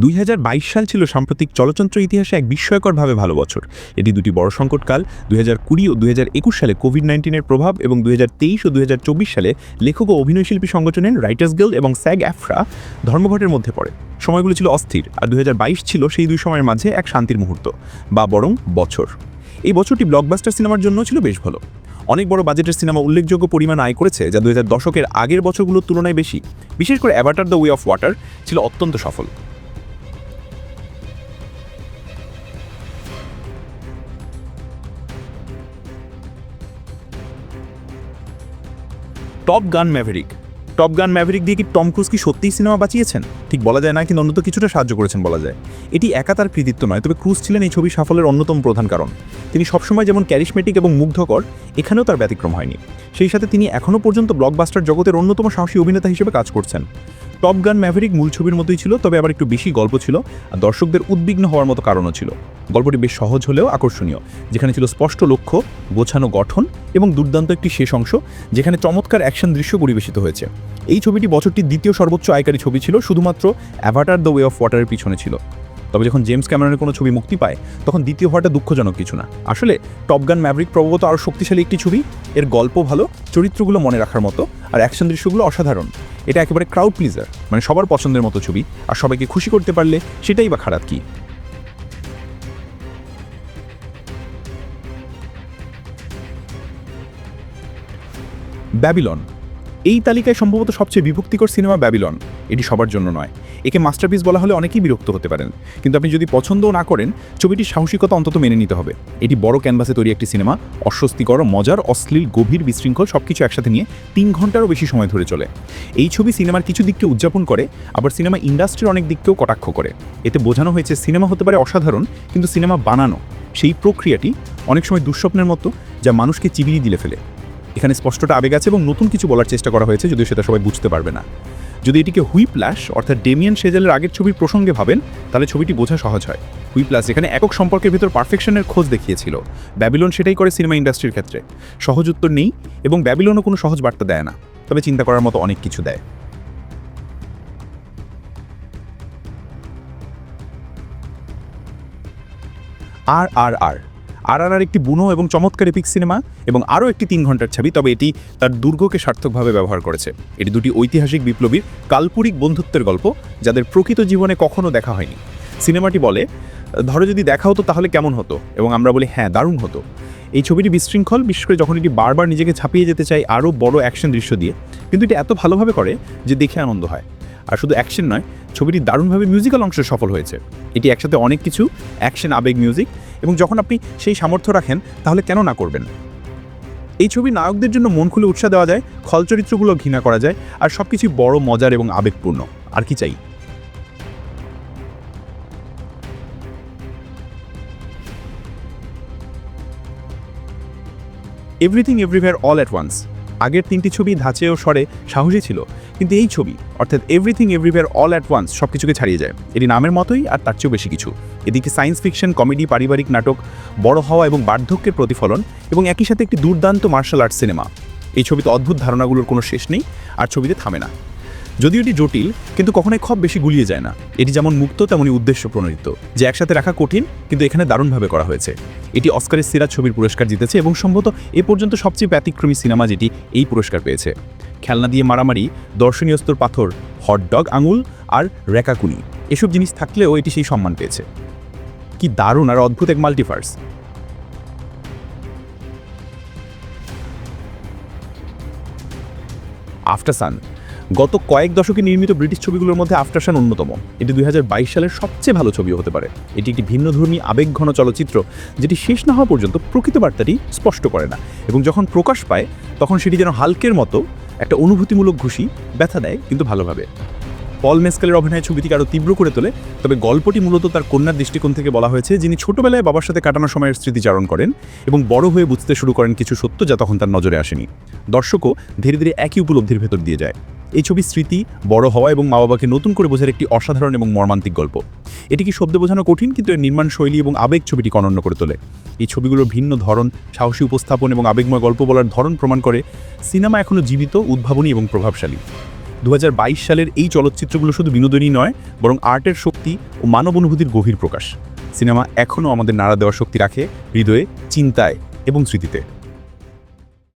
দুই হাজার বাইশ সাল ছিল সাম্প্রতিক চলচ্চিত্র ইতিহাসে এক বিস্ময়করভাবে ভালো বছর। এটি দুটি বড় সংকটকাল, দুই কুড়ি ও দুই হাজার একুশ সালে কোভিড নাইন্টিনের প্রভাব এবং দুই হাজার তেইশ ও দু হাজার চব্বিশ সালে লেখক ও অভিনয়শিল্পী সংগঠনের রাইটার্স গিল্ড এবং স্যাগ অ্যাফ্রা ধর্মঘটের মধ্যে পড়ে। সময়গুলো ছিল অস্থির আর দুই হাজার বাইশ ছিল সেই দুই সময়ের মাঝে এক শান্তির মুহূর্ত বা বরং বছর। এই বছরটি ব্লকবাস্টার সিনেমার জন্য ছিল বেশ ভালো। অনেক বড় বাজেটের সিনেমা উল্লেখযোগ্য পরিমাণ আয় করেছে, যা দুই হাজার দশকের আগের বছরগুলোর তুলনায় বেশি। বিশেষ করে avatar the way of water ছিল অত্যন্ত সফল। টপ গান ম্যাভেরিক টপ গান ম্যাভেরিক দিয়ে কি টম ক্রুজ কি সত্যিই সিনেমা বাঁচিয়েছেন? ঠিক বলা যায় না, কিন্তু অন্যত কিছুটা সাহায্য করেছেন বলা যায়। এটি একা তার কৃতিত্ব নয়, তবে ক্রুজ ছিলেন এই ছবি সাফল্যের অন্যতম প্রধান কারণ। তিনি সবসময় যেমন ক্যারিসমেটিক এবং মুগ্ধকর, এখানেও তার ব্যতিক্রম হয়নি। সেই সাথে তিনি এখনও পর্যন্ত ব্লকবাস্টার জগতের অন্যতম সাহসী অভিনেতা হিসেবে কাজ করছেন। টপ গান ম্যাভেরিক মূল ছবির মতোই ছিল, তবে আবার একটু বেশি গল্প ছিল। আর দর্শকদের উদ্বিগ্ন হওয়ার মতো কারণও ছিল। গল্পটি বেশ সহজ হলেও আকর্ষণীয়। যেখানে ছিল স্পষ্ট লক্ষ্য, গোছানো গঠন এবং দুর্দান্ত একটি শেষ অংশ, যেখানে চমৎকার অ্যাকশন দৃশ্য পরিবেশিত হয়েছে। এই ছবিটি বছরটির দ্বিতীয় সর্বোচ্চ আয়কারী ছবি ছিল, শুধুমাত্র অ্যাভাটার দ্য ওয়ে অফ ওয়াটারের পিছনে ছিল। তবে যখন জেমস ক্যামেরনের কোনো ছবি মুক্তি পায়, তখন দ্বিতীয় হওয়াটা দুঃখজনক কিছু না। আসলে টপগান ম্যাভরিক প্রভাবত আরও শক্তিশালী একটি ছবি। এর গল্প ভালো, চরিত্রগুলো মনে রাখার মতো, আর অ্যাকশন দৃশ্যগুলো অসাধারণ। এটা একেবারে ক্রাউড প্লিজার মানে সবার পছন্দের মতো ছবি, আর সবাইকে খুশি করতে পারলে সেটাই বা খারাপ কি? ব্যাবিলন, এই তালিকায় সম্ভবত সবচেয়ে বিভক্তিকর সিনেমা ব্যাবিলন। এটি সবার জন্য নয়। একে মাস্টারপিস বলা হলে অনেকেই বিরক্ত হতে পারেন। কিন্তু আপনি যদি পছন্দও না করেন, ছবিটির সাহসিকতা অন্তত মেনে নিতে হবে। এটি বড় ক্যানভাসে তৈরি একটি সিনেমা অস্বস্তিকর, মজার, অশ্লীল, গভীর, বিশৃঙ্খল সব কিছু একসাথে নিয়ে তিন ঘন্টারও বেশি সময় ধরে চলে। এই ছবি সিনেমার কিছু দিককে উদযাপন করে, আবার সিনেমা ইন্ডাস্ট্রির অনেক দিককেও কটাক্ষ করে। এতে বোঝানো হয়েছে সিনেমা হতে পারে অসাধারণ, কিন্তু সিনেমা বানানো, সেই প্রক্রিয়াটি অনেক সময় দুঃস্বপ্নের মতো, যা মানুষকে চিবিয়ে দিলে ফেলে। এখানে স্পষ্টটা আবেগ আছে এবং নতুন কিছু বলার চেষ্টা করা হয়েছে, যদিও সেটা সবাই বুঝতে পারবে না। যদি এটিকে হুইপ্লাস অর্থাৎ ডেমিয়ান সেজেলের আগের ছবির প্রসঙ্গে ভাবেন, তাহলে ছবিটি বোঝা সহজ হয়। হুইপ্লাস এখানে একক সম্পর্কের ভিতর পারফেকশনের খোঁজ দেখিয়েছিল। ব্যাবিলন সেটাই করে সিনেমা ইন্ডাস্ট্রির ক্ষেত্রে। সহজ উত্তর নেই এবং ব্যাবিলনও কোনো সহজ বার্তা দেয় না। তবে চিন্তা করার মতো অনেক কিছু দেয়। আর আর আর আর আর আর একটি বুনো এবং চমৎকার এপিক সিনেমা এবং আরও একটি তিন ঘণ্টার ছবি, তবে এটি তার দুর্গকে সার্থকভাবে ব্যবহার করেছে। এটি দুটি ঐতিহাসিক বিপ্লবীর কাল্পনিক বন্ধুত্বের গল্প, যাদের প্রকৃত জীবনে কখনো দেখা হয়নি। সিনেমাটি বলে, ধরো যদি দেখা হতো তাহলে কেমন হতো? এবং আমরা বলি হ্যাঁ দারুণ হতো। এই ছবিটি বিশৃঙ্খল, বিশেষ করে যখন এটি বারবার নিজেকে ছাপিয়ে যেতে চাই আরও বড় অ্যাকশন দৃশ্য দিয়ে। কিন্তু এটি এত ভালোভাবে করে যে দেখে আনন্দ হয়। আর শুধু অ্যাকশন নয়, ছবিটি দারুণভাবে মিউজিক্যাল অংশ সফল হয়েছে। এটি একসাথে অনেক কিছু অ্যাকশন আবেগ মিউজিক এবং যখন আপনি সেই সামর্থ্য রাখেন, তাহলে কেন না করবেন? এই ছবি নায়কদের জন্য মন খুলে উৎসাহ দেওয়া যায় খল চরিত্রগুলো ঘৃণা করা যায়, আর সব কিছুই বড় মজার এবং আবেগপূর্ণ। আর কি চাই? Everything everywhere all at once আগের তিনটি ছবি ধাঁচে ও স্বরে সাহসী ছিল। কিন্তু এই ছবি, অর্থাৎ everything everywhere all at once সব কিছুকে ছাড়িয়ে যায়। এটি নামের মতোই আর তার চেয়েও বেশি কিছু। এদিকে সায়েন্স ফিকশন কমেডি পারিবারিক নাটক, বড় হওয়া এবং বার্ধক্যের প্রতিফলন এবং একই সাথে একটি দুর্দান্ত মার্শাল আর্ট সিনেমা এই ছবিতে অদ্ভুত ধারণাগুলোর কোনো শেষ নেই, আর ছবিতে থামে না। যদিও এটি জটিল, কিন্তু কখনোই খুব বেশি গুলিয়ে যায় না। এটি যেমন মুক্ত তেমনই উদ্দেশ্য প্রণোদিত যে একসাথে রাখা কঠিন, কিন্তু এখানে দারুণভাবে করা হয়েছে। এটি অস্কারের সিরাজ ছবির পুরস্কার জিতেছে এবং সম্ভবত এ পর্যন্ত সবচেয়ে ব্যতিক্রমী সিনেমা যেটি এই পুরস্কার পেয়েছে। খেলনা দিয়ে মারামারি, দর্শনীয় স্তর পাথর হটডগ আঙুল আর রেকাকুনি এসব জিনিস থাকলেও এটি সেই সম্মান পেয়েছে। কি দারুণ আর অদ্ভুত এক মাল্টিভার্স। আফটার সান গত কয়েক দশকে নির্মিত ব্রিটিশ ছবিগুলোর মধ্যে আফটার সান অন্যতম। এটি দুই হাজার বাইশ সালের সবচেয়ে ভালো ছবিও হতে পারে। এটি একটি ভিন্নধর্মী আবেগঘন চলচ্চিত্র, যেটি শেষ না হওয়া পর্যন্ত প্রকৃত বার্তাটি স্পষ্ট করে না এবং যখন প্রকাশ পায়, তখন সেটি যেন হালকের মতো একটা অনুভূতিমূলক ঘুষি ব্যথা দেয়, কিন্তু ভালোভাবে। পল মেসকেলের অভিনয় ছবিটিকে আরও তীব্র করে তোলে, তবে গল্পটি মূলত তার কন্যার দৃষ্টিকোণ থেকে বলা হয়েছে, যিনি ছোটবেলায় বাবার সাথে কাটানো সময়ের স্মৃতিচারণ করেন এবং বড় হয়ে বুঝতে শুরু করেন কিছু সত্য যা তখন তার নজরে আসেনি। দর্শকও ধীরে ধীরে একই উপলব্ধির ভেতর দিয়ে যায়। এই ছবির স্মৃতি বড় হওয়া এবং মা বাবাকে নতুন করে বোঝার একটি অসাধারণ এবং মর্মান্তিক গল্প। এটি কি শব্দে বোঝানো কঠিন, কিন্তু এর নির্মাণ শৈলী এবং আবেগ ছবিটি অনন্য করে তোলে। এই ছবিগুলোর ভিন্ন ধরন, সাহসী উপস্থাপন এবং আবেগময় গল্প বলার ধরন প্রমাণ করে সিনেমা এখনও জীবিত, উদ্ভাবনী এবং প্রভাবশালী। দু হাজার বাইশ সালের এই চলচ্চিত্রগুলো শুধু বিনোদনই নয়, বরং আর্টের শক্তি ও মানব অনুভূতির গভীর প্রকাশ। সিনেমা এখনও আমাদের নাড়া দেওয়ার শক্তি রাখে হৃদয়ে, চিন্তায় এবং স্মৃতিতে।